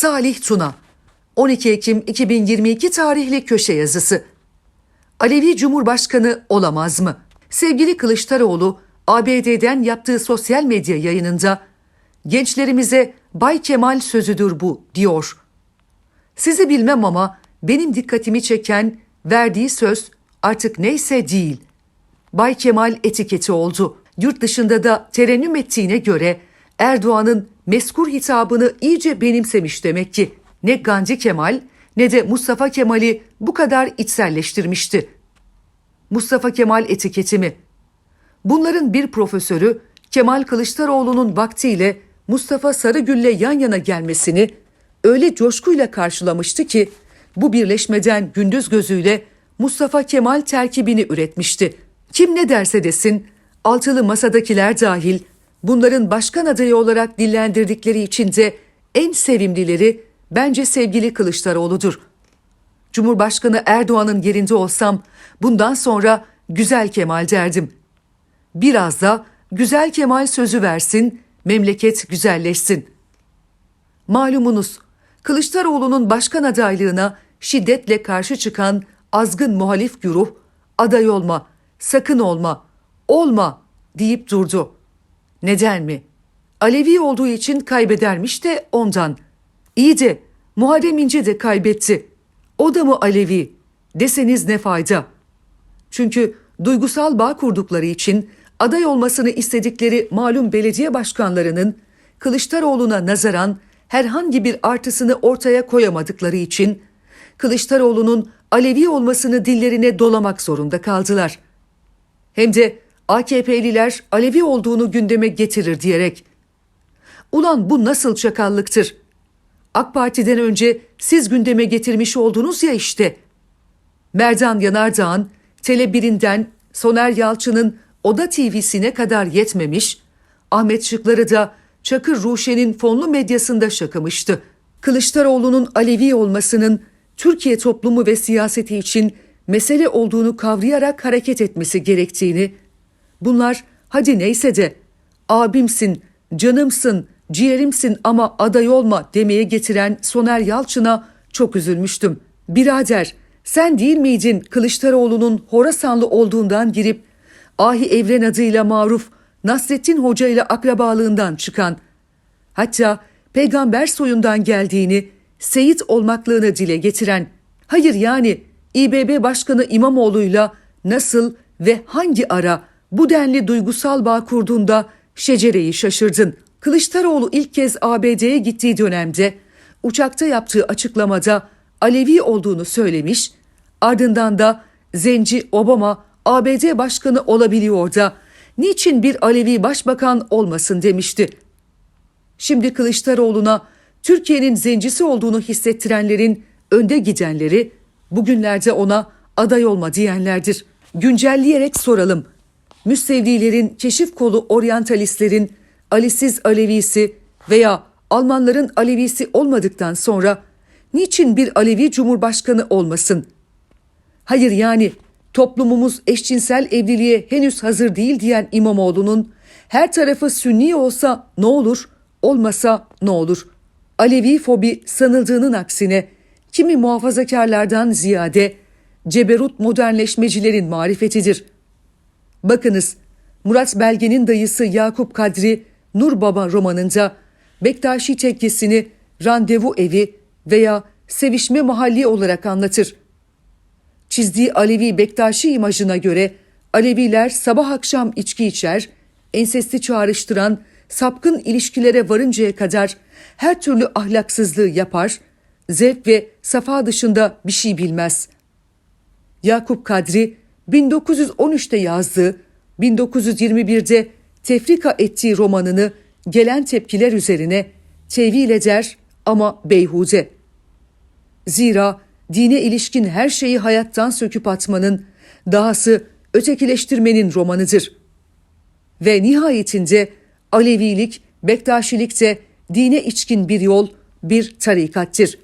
Salih Tuna 12 Ekim 2022 tarihli köşe yazısı. Alevi Cumhurbaşkanı olamaz mı? Sevgili Kılıçdaroğlu ABD'den yaptığı sosyal medya yayınında gençlerimize Bay Kemal sözüdür bu diyor. Sizi bilmem ama benim dikkatimi çeken verdiği söz artık neyse değil. Bay Kemal etiketi oldu. Yurt dışında da terennüm ettiğine göre Erdoğan'ın meskur hitabını iyice benimsemiş demek ki. Ne Gandhi Kemal ne de Mustafa Kemal'i bu kadar içselleştirmişti. Mustafa Kemal etiketi mi? Bunların bir profesörü Kemal Kılıçdaroğlu'nun vaktiyle Mustafa Sarıgül'le yan yana gelmesini öyle coşkuyla karşılamıştı ki bu birleşmeden gündüz gözüyle Mustafa Kemal terkibini üretmişti. Kim ne derse desin altılı masadakiler dahil bunların başkan adayı olarak dillendirdikleri için de en sevimlileri bence sevgili Kılıçdaroğlu'dur. Cumhurbaşkanı Erdoğan'ın yerinde olsam bundan sonra güzel Kemal derdim. Biraz da güzel Kemal sözü versin, memleket güzelleşsin. Malumunuz Kılıçdaroğlu'nun başkan adaylığına şiddetle karşı çıkan azgın muhalif güruh aday olma, sakın olma, olma deyip durdu. Neden mi? Alevi olduğu için kaybedermiş de ondan. İyi de Muharrem İnce de kaybetti. O da mı Alevi? Deseniz ne fayda? Çünkü duygusal bağ kurdukları için aday olmasını istedikleri malum belediye başkanlarının Kılıçdaroğlu'na nazaran herhangi bir artısını ortaya koyamadıkları için Kılıçdaroğlu'nun Alevi olmasını dillerine dolamak zorunda kaldılar. Hem de AKP'liler Alevi olduğunu gündeme getirir diyerek. Ulan bu nasıl çakallıktır? AK Parti'den önce siz gündeme getirmiş oldunuz ya işte. Merdan Yanardağ'ın Tele1'inden Soner Yalçın'ın Oda TV'sine kadar yetmemiş, Ahmet Şıkları da Çakır Ruşen'in fonlu medyasında şakamıştı. Kılıçdaroğlu'nun Alevi olmasının Türkiye toplumu ve siyaseti için mesele olduğunu kavrayarak hareket etmesi gerektiğini, bunlar hadi neyse de abimsin, canımsın, ciğerimsin ama aday olma demeye getiren Soner Yalçın'a çok üzülmüştüm. Birader sen değil miydin Kılıçdaroğlu'nun Horasanlı olduğundan girip Ahi Evren adıyla maruf Nasrettin Hoca ile akrabalığından çıkan, hatta peygamber soyundan geldiğini, Seyit olmaklığını dile getiren, hayır yani İBB Başkanı İmamoğlu'yla nasıl ve hangi ara bu denli duygusal bağ kurduğunda şecereyi şaşırdın. Kılıçdaroğlu ilk kez ABD'ye gittiği dönemde uçakta yaptığı açıklamada Alevi olduğunu söylemiş, ardından da Zenci Obama ABD başkanı olabiliyor da niçin bir Alevi başbakan olmasın demişti. Şimdi Kılıçdaroğlu'na Türkiye'nin zencisi olduğunu hissettirenlerin önde gidenleri bugünlerde ona aday olma diyenlerdir. Güncelleyerek soralım. Müstevdilerin keşif kolu oryantalistlerin Alisiz Alevisi veya Almanların Alevisi olmadıktan sonra niçin bir Alevi cumhurbaşkanı olmasın? Hayır yani toplumumuz eşcinsel evliliğe henüz hazır değil diyen İmamoğlu'nun her tarafı sünni olsa ne olur, olmasa ne olur? Alevi fobi sanıldığının aksine kimi muhafazakarlardan ziyade ceberut modernleşmecilerin marifetidir. Bakınız Murat Belge'nin dayısı Yakup Kadri Nur Baba romanında Bektaşi tekkesini randevu evi veya sevişme mahalli olarak anlatır. Çizdiği Alevi Bektaşi imajına göre Aleviler sabah akşam içki içer, ensesti çağrıştıran sapkın ilişkilere varıncaya kadar her türlü ahlaksızlığı yapar, zevk ve safa dışında bir şey bilmez. Yakup Kadri 1913'te yazdığı, 1921'de tefrika ettiği romanını gelen tepkiler üzerine tevil eder ama beyhude. Zira dine ilişkin her şeyi hayattan söküp atmanın, dahası ötekileştirmenin romanıdır. Ve nihayetinde Alevilik, Bektaşilik de dine içkin bir yol, bir tarikattır.